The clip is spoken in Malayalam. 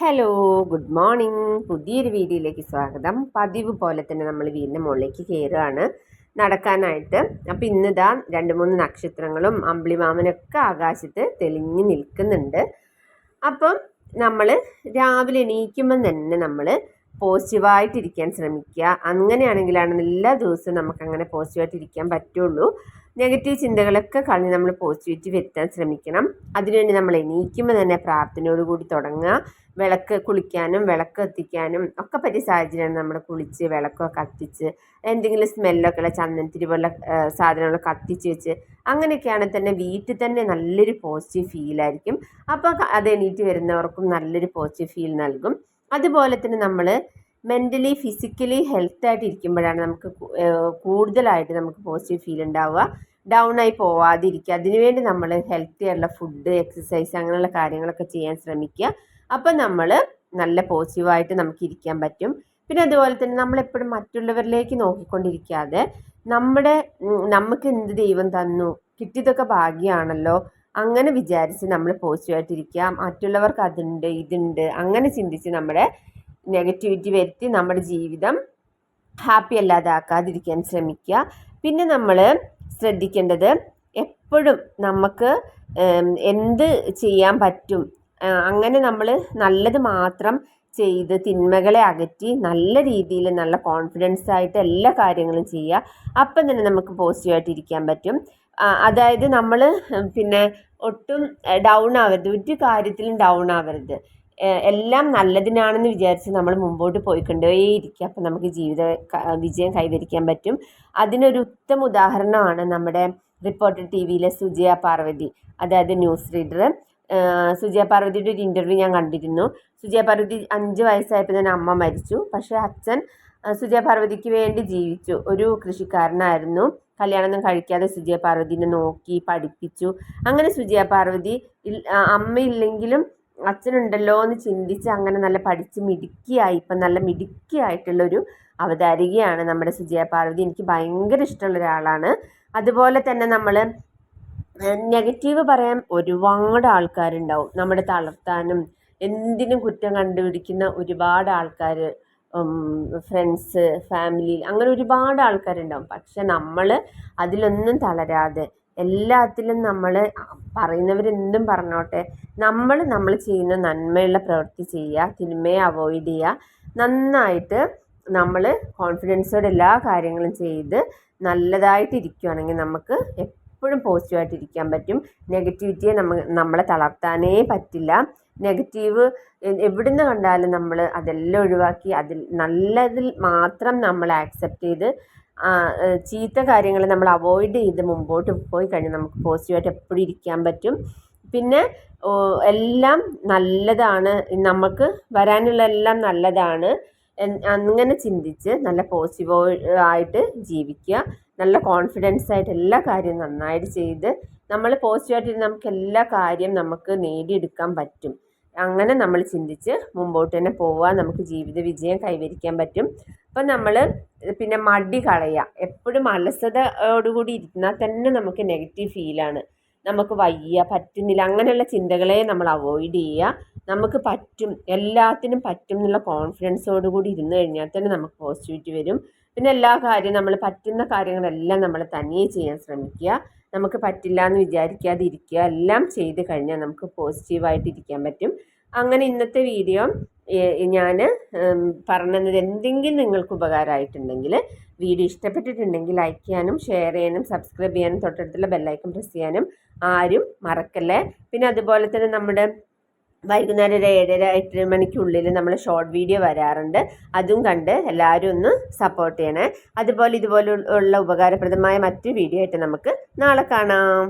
ഹലോ ഗുഡ് മോർണിംഗ് പുതിയൊരു വീഡിയോയിലേക്ക് സ്വാഗതം. പതിവ് പോലെ തന്നെ നമ്മൾ വീടിന്റെ മുകളിലേക്ക് കയറുകയാണ്. നടക്കാനായിട്ട്. അപ്പം ഇന്നിതാ രണ്ട് മൂന്ന് നക്ഷത്രങ്ങളും അമ്പിളിമാമനൊക്കെ ആകാശത്ത് തെളിഞ്ഞു നിൽക്കുന്നുണ്ട്. അപ്പം നമ്മൾ രാവിലെ എണീക്കുമ്പം തന്നെ നമ്മൾ പോസിറ്റീവായിട്ടിരിക്കാൻ ശ്രമിക്കുക. അങ്ങനെയാണെങ്കിലാണ് എല്ലാ ദിവസവും നമുക്കങ്ങനെ പോസിറ്റീവായിട്ടിരിക്കാൻ പറ്റുള്ളൂ. നെഗറ്റീവ് ചിന്തകളൊക്കെ കളഞ്ഞ് നമ്മൾ പോസിറ്റിവിറ്റി വരുത്താൻ ശ്രമിക്കണം. അതിനുവേണ്ടി നമ്മൾ എണീക്കുമ്പോൾ തന്നെ പ്രാർത്ഥനയോടുകൂടി തുടങ്ങുക. വിളക്ക് കുളിക്കാനും വിളക്ക് കത്തിക്കാനും ഒക്കെ പറ്റിയ സാഹചര്യമാണ് നമ്മൾ കുളിച്ച് വിളക്കൊക്കെ കത്തിച്ച് എന്തെങ്കിലും സ്മെല്ലൊക്കെ ഉള്ള ചന്ദനത്തിരി പോലെ സാധനങ്ങൾ കത്തിച്ച് വെച്ച് അങ്ങനെയൊക്കെയാണെങ്കിൽ തന്നെ വീട്ടിൽ തന്നെ നല്ലൊരു പോസിറ്റീവ് ഫീലായിരിക്കും അപ്പോൾ അത് എണീറ്റ് വരുന്നവർക്കും നല്ലൊരു പോസിറ്റീവ് ഫീൽ നൽകും. അതുപോലെ തന്നെ നമ്മൾ മെന്റലി ഫിസിക്കലി ഹെൽത്തായിട്ട് ഇരിക്കുമ്പോഴാണ് നമുക്ക് കൂടുതലായിട്ട് നമുക്ക് പോസിറ്റീവ് ഫീൽ ഉണ്ടാവുക. ഡൗൺ ആയി പോവാതിരിക്കുക. അതിനുവേണ്ടി നമ്മൾ ഹെൽത്തി ആയിട്ടുള്ള ഫുഡ് എക്സസൈസ് അങ്ങനെയുള്ള കാര്യങ്ങളൊക്കെ ചെയ്യാൻ ശ്രമിക്കുക. അപ്പം നമ്മൾ നല്ല പോസിറ്റീവായിട്ട് നമുക്ക് ഇരിക്കാൻ പറ്റും. പിന്നെ അതുപോലെ തന്നെ നമ്മളെപ്പോഴും മറ്റുള്ളവരിലേക്ക് നോക്കിക്കൊണ്ടിരിക്കാതെ നമ്മുടെ നമുക്ക് എന്ത് ദൈവം തന്നു കിട്ടിയതൊക്കെ ഭാഗ്യമാണല്ലോ. അങ്ങനെ വിചാരിച്ച് നമ്മൾ പോസിറ്റീവായിട്ടിരിക്കുക മറ്റുള്ളവർക്ക് അതുണ്ട് ഇതുണ്ട് അങ്ങനെ ചിന്തിച്ച് നമ്മുടെ നെഗറ്റിവിറ്റി വരുത്തി നമ്മുടെ ജീവിതം ഹാപ്പി അല്ലാതാക്കാതിരിക്കാൻ ശ്രമിക്കുക. പിന്നെ നമ്മൾ ശ്രദ്ധിക്കേണ്ടത് എപ്പോഴും നമുക്ക് എന്ത് ചെയ്യാൻ പറ്റും അങ്ങനെ നമ്മൾ നല്ലത് മാത്രം ചെയ്ത് തിന്മകളെ അകറ്റി നല്ല രീതിയിൽ നല്ല കോൺഫിഡൻസ് ആയിട്ട് എല്ലാ കാര്യങ്ങളും ചെയ്യുക. അപ്പം തന്നെ നമുക്ക് പോസിറ്റീവായിട്ട് ഇരിക്കാൻ പറ്റും. അതായത് നമ്മൾ പിന്നെ ഒട്ടും ഡൗൺ ആവരുത്. ഒരു കാര്യത്തിലും ഡൗൺ ആവരുത്. എല്ലാം നല്ലതിനാണെന്ന് വിചാരിച്ച് നമ്മൾ മുമ്പോട്ട് പോയിക്കൊണ്ടേയിരിക്കുക. അപ്പം നമുക്ക് ജീവിത വിജയം കൈവരിക്കാൻ പറ്റും. അതിനൊരു ഉത്തമ ഉദാഹരണമാണ് നമ്മുടെ റിപ്പോർട്ടർ ടി വിയിലെ സുജയ പാർവതി അതായത് ന്യൂസ് റീഡർ. സുജയ പാർവതിയുടെ ഒരു ഇന്റർവ്യൂ ഞാൻ കണ്ടിരുന്നു. സുജയ പാർവതി അഞ്ച് വയസ്സായപ്പോൾ തന്നെ അമ്മ മരിച്ചു. പക്ഷേ അച്ഛൻ സുജയ പാർവതിക്ക് വേണ്ടി ജീവിച്ചു. ഒരു കൃഷിക്കാരനായിരുന്നു. കല്യാണമൊന്നും കഴിക്കാതെ സുജയ പാർവതിനെ നോക്കി പഠിപ്പിച്ചു. അങ്ങനെ സുജയ പാർവതി അമ്മയില്ലെങ്കിലും അച്ഛനുണ്ടല്ലോ എന്ന് ചിന്തിച്ച് അങ്ങനെ നല്ല പഠിച്ച് മിടുക്കിയായി ഇപ്പം നല്ല മിടുക്കിയായിട്ടുള്ളൊരു അവതാരികയാണ് നമ്മുടെ സുജയ പാർവതി. എനിക്ക് ഭയങ്കര ഇഷ്ടമുള്ള ഒരാളാണ് അതുപോലെ തന്നെ നമ്മൾ നെഗറ്റീവ് പറയാൻ ഒരുപാട് ആൾക്കാരുണ്ടാവും. നമ്മുടെ തളർത്താനും എന്തിനും കുറ്റം കണ്ടുപിടിക്കുന്ന ഒരുപാട് ആൾക്കാർ ഫ്രണ്ട്സ് ഫാമിലി അങ്ങനെ ഒരുപാട് ആൾക്കാരുണ്ടാവും. പക്ഷെ നമ്മൾ അതിലൊന്നും തളരാതെ എല്ലാത്തിലും നമ്മൾ പറയുന്നവരെന്തും പറഞ്ഞോട്ടെ. നമ്മൾ നമ്മൾ ചെയ്യുന്ന നന്മയുള്ള പ്രവൃത്തി ചെയ്യുക തിന്മയെ അവോയ്ഡ് ചെയ്യുക നന്നായിട്ട് നമ്മൾ കോൺഫിഡൻസോടെ എല്ലാ കാര്യങ്ങളും ചെയ്ത് നല്ലതായിട്ട് ഇരിക്കുകയാണെങ്കിൽ നമുക്ക് എപ്പോഴും പോസിറ്റീവായിട്ട് ഇരിക്കാൻ പറ്റും. നെഗറ്റിവിറ്റിയെ നമ്മ നമ്മളെ തളർത്താനേ പറ്റില്ല. നെഗറ്റീവ് എവിടുന്ന് കണ്ടാലും നമ്മൾ അതെല്ലാം ഒഴിവാക്കി അതിൽ നല്ലതിൽ മാത്രം നമ്മൾ ആക്സെപ്റ്റ് ചെയ്ത് ചീത്ത കാര്യങ്ങൾ നമ്മൾ അവോയ്ഡ് ചെയ്ത് മുമ്പോട്ട് പോയി കഴിഞ്ഞാൽ നമുക്ക് പോസിറ്റീവായിട്ട് എപ്പോഴും ഇരിക്കാൻ പറ്റും. പിന്നെ എല്ലാം നല്ലതാണ്. നമുക്ക് വരാനുള്ള എല്ലാം നല്ലതാണ്. അങ്ങനെ ചിന്തിച്ച് നല്ല പോസിറ്റീവ് ആയിട്ട് ജീവിക്കുക. നല്ല കോൺഫിഡൻസ് ആയിട്ട് എല്ലാ കാര്യവും നന്നായിട്ട് ചെയ്ത് നമ്മൾ പോസിറ്റീവായിട്ട് നമുക്ക് എല്ലാ കാര്യം നമുക്ക് നേടിയെടുക്കാൻ പറ്റും. അങ്ങനെ നമ്മൾ ചിന്തിച്ച് മുമ്പോട്ട് തന്നെ പോവുക നമുക്ക് ജീവിത വിജയം കൈവരിക്കാൻ പറ്റും. അപ്പം നമ്മൾ പിന്നെ മടി കളയുക. എപ്പോഴും അലസതയോടുകൂടി ഇരുന്നാൽ തന്നെ നമുക്ക് നെഗറ്റീവ് ഫീലാണ് നമുക്ക് വയ്യ പറ്റുന്നില്ല അങ്ങനെയുള്ള ചിന്തകളെ നമ്മൾ അവോയ്ഡ് ചെയ്യുക. നമുക്ക് പറ്റും എല്ലാത്തിനും പറ്റും എന്നുള്ള കോൺഫിഡൻസോടുകൂടി ഇരുന്ന് കഴിഞ്ഞാൽ തന്നെ നമുക്ക് പോസിറ്റിവിറ്റി വരും. പിന്നെ എല്ലാ കാര്യവും നമ്മൾ പറ്റുന്ന കാര്യങ്ങളെല്ലാം നമ്മൾ തനിയെ ചെയ്യാൻ ശ്രമിക്കുക. നമുക്ക് പറ്റില്ല എന്ന് വിചാരിക്കാതെ ഇരിക്കുക എല്ലാം ചെയ്ത് കഴിഞ്ഞാൽ നമുക്ക് പോസിറ്റീവായിട്ട് ഇരിക്കാൻ പറ്റും. അങ്ങനെ ഇന്നത്തെ വീഡിയോ ഞാൻ പറഞ്ഞത് എന്തെങ്കിലും നിങ്ങൾക്ക് ഉപകാരമായിട്ടുണ്ടെങ്കിൽ വീഡിയോ ഇഷ്ടപ്പെട്ടിട്ടുണ്ടെങ്കിൽ ലൈക്ക് ചെയ്യാനും ഷെയർ ചെയ്യാനും സബ്സ്ക്രൈബ് ചെയ്യാനും തൊട്ടടുത്തുള്ള ബെല്ലൈക്കൺ പ്രസ് ചെയ്യാനും ആരും മറക്കല്ലേ? പിന്നെ അതുപോലെ തന്നെ നമ്മുടെ വൈകുന്നേരം ഒരു ഏഴര എട്ട് മണിക്കുള്ളിൽ നമ്മൾ ഷോർട്ട് വീഡിയോ വരാറുണ്ട്. അതും കണ്ട് എല്ലാവരും ഒന്ന് സപ്പോർട്ട് ചെയ്യണേ. അതുപോലെ ഇതുപോലെ ഉള്ള ഉപകാരപ്രദമായ മറ്റു വീഡിയോ ആയിട്ട് നമുക്ക് നാളെ കാണാം.